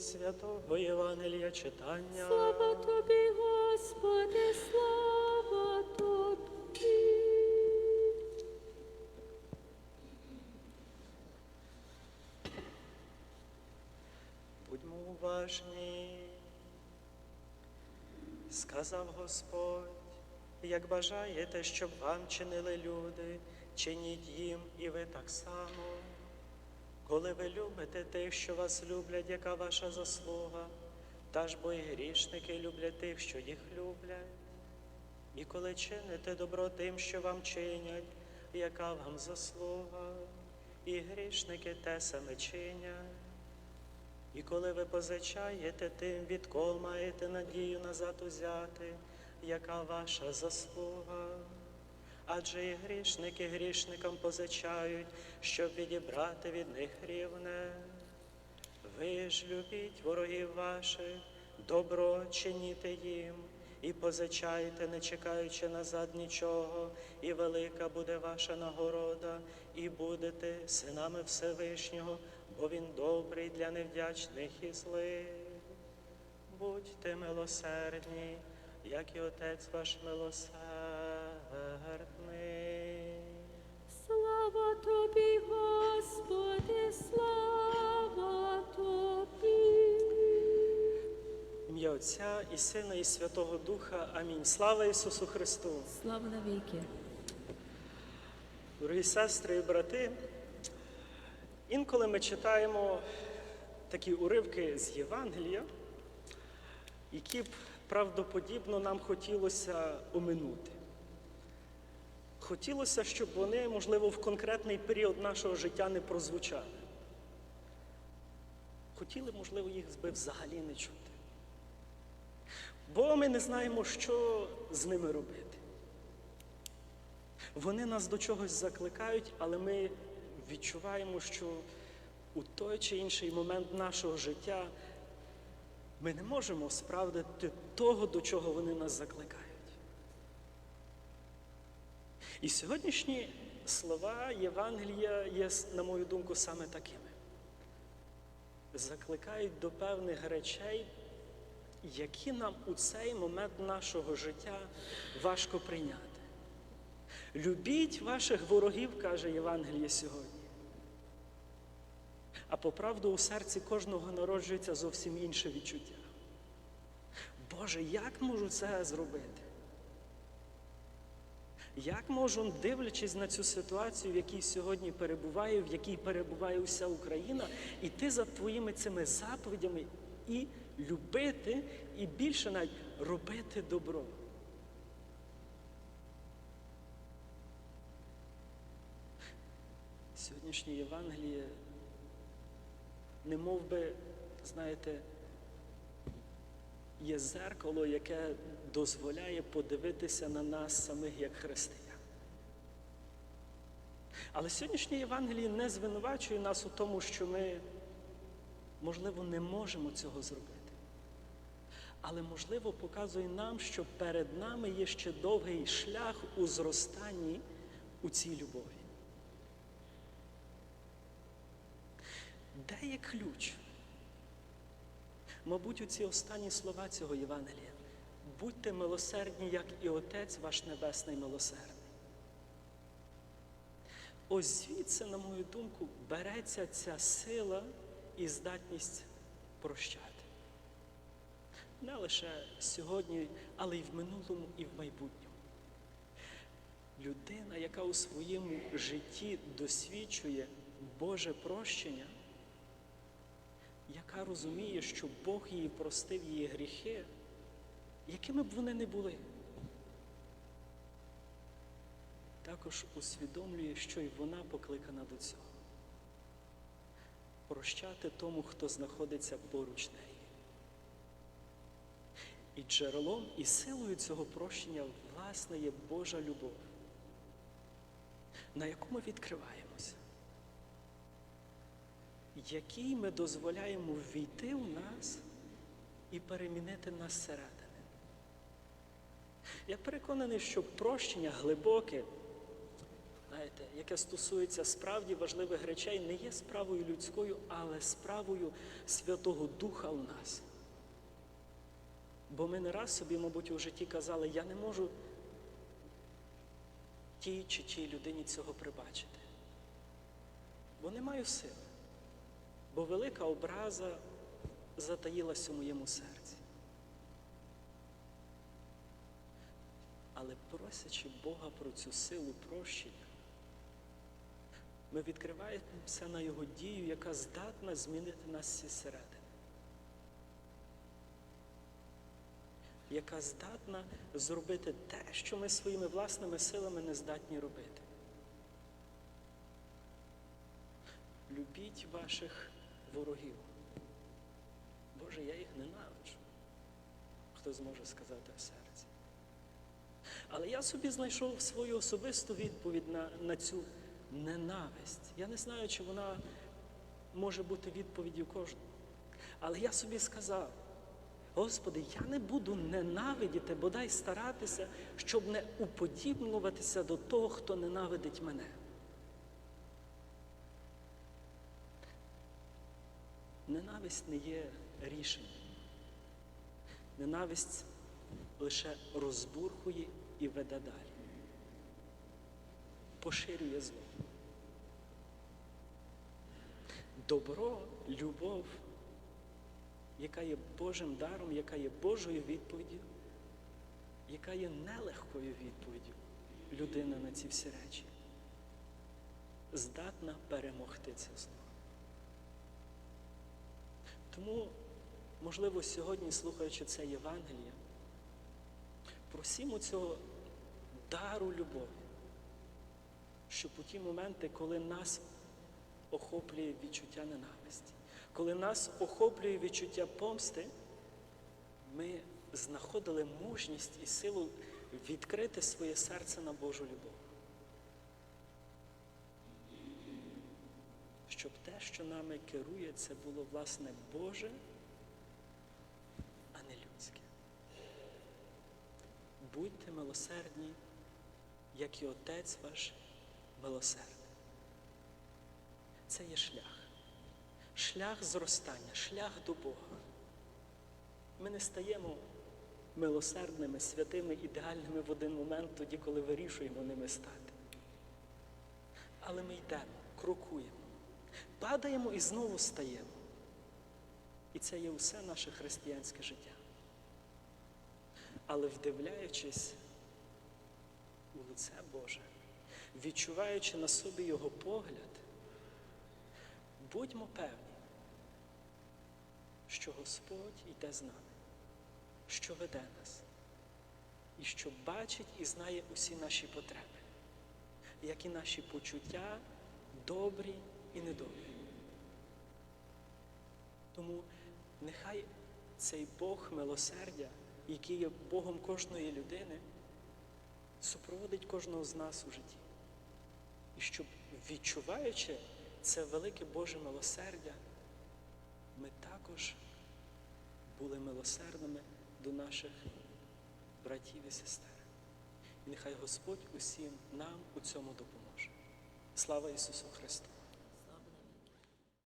святого Євангелія читання. Слава тобі, Господи, слава тобі. Будьмо уважні. Сказав Господь, як бажаєте, щоб вам чинили люди, чиніть їм і ви так само. Коли ви любите тих, що вас люблять, яка ваша заслуга, та ж бо і грішники люблять тих, що їх люблять. І коли чините добро тим, що вам чинять, яка вам заслуга, і грішники те саме чинять. І коли ви позичаєте тим, від кого маєте надію назад узяти, яка ваша заслуга? Адже і грішники грішникам позичають, щоб відібрати від них рівне. Ви ж любіть ворогів ваших, добро чиніте їм, і позичайте, не чекаючи назад нічого, і велика буде ваша нагорода, і будете синами Всевишнього, бо він добрий для невдячних і злих. Будьте милосердні, як і Отець ваш милосердний. Слава тобі, Господи, слава тобі. Ім'я Отця і Сина, і Святого Духа. Амінь. Слава Ісусу Христу! Слава навіки. Дорогі сестри і брати, інколи ми читаємо такі уривки з Євангелія, які б правдоподібно нам хотілося оминути. Хотілося, щоб вони, можливо, в конкретний період нашого життя не прозвучали. Хотіли, можливо, їх би взагалі не чути. Бо ми не знаємо, що з ними робити. Вони нас до чогось закликають, але ми відчуваємо, що у той чи інший момент нашого життя ми не можемо справдити того, до чого вони нас закликають. І сьогоднішні слова Євангелія є, на мою думку, саме такими. Закликають до певних речей, які нам у цей момент нашого життя важко прийняти. Любіть ваших ворогів, каже Євангеліє сьогодні. А по правду у серці кожного народжується зовсім інше відчуття. Боже, як можу це зробити? Як можу, дивлячись на цю ситуацію, в якій сьогодні перебуваю, в якій перебуває уся Україна, іти за твоїми цими заповідями і любити, і більше навіть робити добро? Сьогоднішнє Євангеліє, не мов би, знаєте, є зеркало, яке дозволяє подивитися на нас самих як християн. Але сьогоднішнє Євангеліє не звинувачує нас у тому, що ми, можливо, не можемо цього зробити. Але, можливо, показує нам, що перед нами є ще довгий шлях у зростанні у цій любові. Де є ключ? Мабуть, у ці останні слова цього Євангелія. Будьте милосердні, як і Отець ваш Небесний милосердний. Ось звідси, на мою думку, береться ця сила і здатність прощати. Не лише сьогодні, але й в минулому, і в майбутньому. Людина, яка у своєму житті досвідчує Боже прощення, яка розуміє, що Бог її простив її гріхи, якими б вони не були, також усвідомлює, що й вона покликана до цього. Прощати тому, хто знаходиться поруч неї. І джерелом і силою цього прощення, власне, є Божа любов, на яку ми відкриваємося який ми дозволяємо ввійти в нас і перемінити нас зсередини. Я переконаний, що прощення глибоке, знаєте, яке стосується справді важливих речей, не є справою людською, але справою Святого Духа в нас. Бо ми не раз собі, мабуть, у житті казали, я не можу тій чи тій людині цього прибачити. Бо не маю сили. Бо велика образа затаїлась у моєму серці. Але просячи Бога про цю силу прощення, ми відкриваємося на Його дію, яка здатна змінити нас зі середини. Яка здатна зробити те, що ми своїми власними силами не здатні робити. Любіть ваших ворогів. Боже, я їх ненавиджу. Хто зможе сказати в серці? Але я собі знайшов свою особисту відповідь на, на цю ненависть. Я не знаю, чи вона може бути відповіддю кожного. Але я собі сказав, Господи, я не буду ненавидіти, бодай старатися, щоб не уподібнуватися до того, хто ненавидить мене. Ненависть не є рішенням. Ненависть лише розбурхує і веде далі. Поширює зло. Добро, любов, яка є Божим даром, яка є Божою відповіддю, яка є нелегкою відповіддю людини на ці всі речі, здатна перемогти це зло. Тому, можливо, сьогодні, слухаючи це Євангеліє, просімо цього дару любові, щоб у ті моменти, коли нас охоплює відчуття ненависті, коли нас охоплює відчуття помсти, ми знаходили мужність і силу відкрити своє серце на Божу любов. Щоб те, що нами керує, це було власне Боже, а не людське. Будьте милосердні, як і Отець ваш милосердний. Це є шлях. Шлях зростання, шлях до Бога. Ми не стаємо милосердними, святими, ідеальними в один момент, тоді, коли вирішуємо ними стати. Але ми йдемо, крокуємо, падаємо і знову стаємо. І це є усе наше християнське життя. Але вдивляючись у лице Боже, відчуваючи на собі Його погляд, будьмо певні, що Господь йде з нами, що веде нас, і що бачить і знає усі наші потреби, як і наші почуття добрі і недобрі. Тому нехай цей Бог милосердя, який є Богом кожної людини, супроводить кожного з нас у житті. І щоб, відчуваючи це велике Боже милосердя, ми також були милосердними до наших братів і сестер. І нехай Господь усім нам у цьому допоможе. Слава Ісусу Христу!